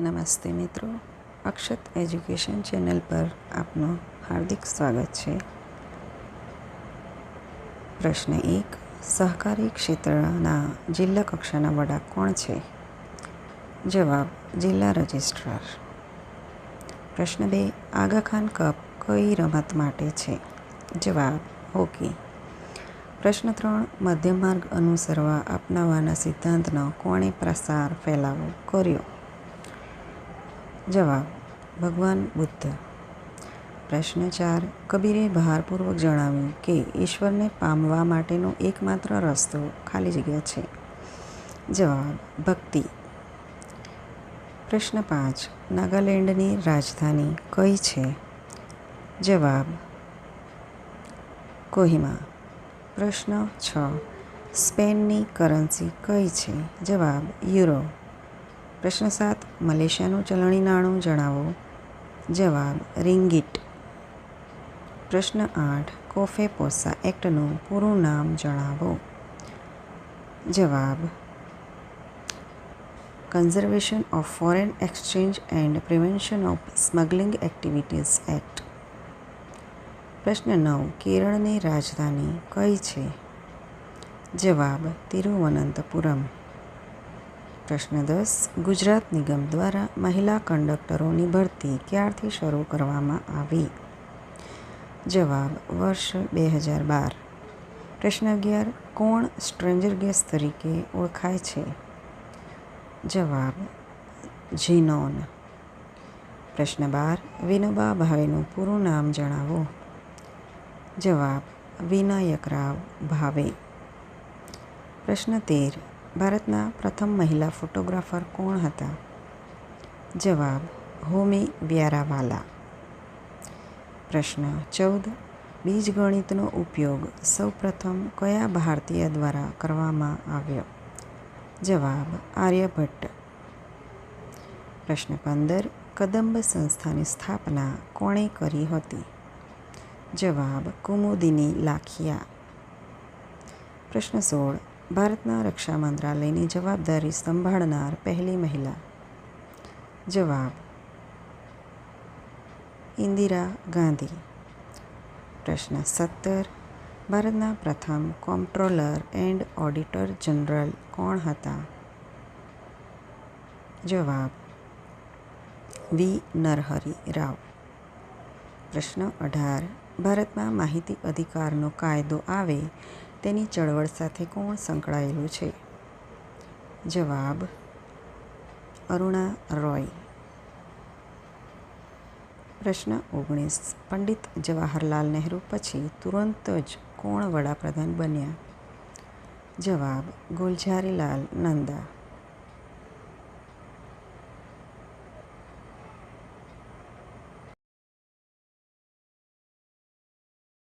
નમસ્તે મિત્રો. અક્ષત education channel પર આપનું હાર્દિક સ્વાગત છે. પ્રશ્ન એક, સહકારી ક્ષેત્રના જિલ્લા કક્ષાના વડા કોણ છે? જવાબ, જિલ્લા રજિસ્ટ્રાર. પ્રશ્ન બે આગા ખાન કપ કઈ રમત માટે છે? જવાબ, હોકી. પ્રશ્ન ત્રણ, મધ્યમ માર્ગ અનુસરવા અપનાવવાના સિદ્ધાંતનો કોણે પ્રસાર ફેલાવો કર્યો? જવાબ, ભગવાન બુદ્ધ. પ્રશ્ન ચાર, કબીરે ભારપૂર્વક જણાવ્યું કે ઈશ્વરને પામવા માટેનો એકમાત્ર રસ્તો ખાલી જગ્યા છે. જવાબ, ભક્તિ. પ્રશ્ન પાંચ, નાગાલેન્ડની રાજધાની કઈ છે? જવાબ, કોહિમા. પ્રશ્ન છ, સ્પેનની કરન્સી કઈ છે? જવાબ યુરો પ્રશ્ન સાત, મલેશિયાનું ચલણી નાણું જણાવો. જવાબ, રિંગિટ. પ્રશ્ન આઠ, કોફે પોસા એક્ટનું પૂરું નામ જણાવો. જવાબ, conservation of foreign exchange and prevention of smuggling activities act. પ્રશ્ન નવ, કેરળની રાજધાની કઈ છે? જવાબ, તિરુવનંતપુરમ. પ્રશ્ન દસ. ગુજરાત નિગમ દ્વારા મહિલા કંડક્ટરોની ભરતી ક્યારથી શરૂ કરવામાં આવી? જવાબ, વર્ષ બે હજાર બાર. પ્રશ્ન અગિયાર, કોણ સ્ટ્રેન્જર ગેસ તરીકે ઓળખાય છે? જવાબ જીનોન પ્રશ્ન બાર, વિનોબા ભાવેનું પૂરું નામ જણાવો. જવાબ, વિનાયકરાવ ભાવે. પ્રશ્ન તેર ભારતના પ્રથમ મહિલા ફોટોગ્રાફર કોણ હતા? જવાબ, હોમી વ્યારાવાલા. પ્રશ્ન, ચૌદ. બીજગણિતનો ઉપયોગ સૌપ્રથમ કયા ભારતીય દ્વારા કરવામાં આવ્યો? જવાબ, આર્યભટ્ટ. પ્રશ્ન, પંદર. કદંબ સંસ્થાની સ્થાપના કોણે કરી હતી? જવાબ, કુમુદિની લાખિયા. પ્રશ્ન, સોળ. ભારતના રક્ષા મંત્રાલયની જવાબદારી સંભાળનાર પહેલી મહિલા. જવાબ. ઇન્દિરા ગાંધી. પ્રશ્ન સત્તર. ભારતના પ્રથમ કોમ્પ્ટ્રોલર એન્ડ ઓડિટર જનરલ કોણ હતા? જવાબ. વી. નરહરી રાવ પ્રશ્ન અઢાર. ભારતમાં માહિતી અધિકારનો કાયદો આવે તેની ચળવળ સાથે કોણ સંકળાયેલું છે? જવાબ, અરુણા રોય. પ્રશ્ન ઓગણીસ. પંડિત જવાહરલાલ નહેરુ પછી તુરંત જ કોણ વડાપ્રધાન બન્યા? જવાબ, ગુલઝારીલાલ નંદા.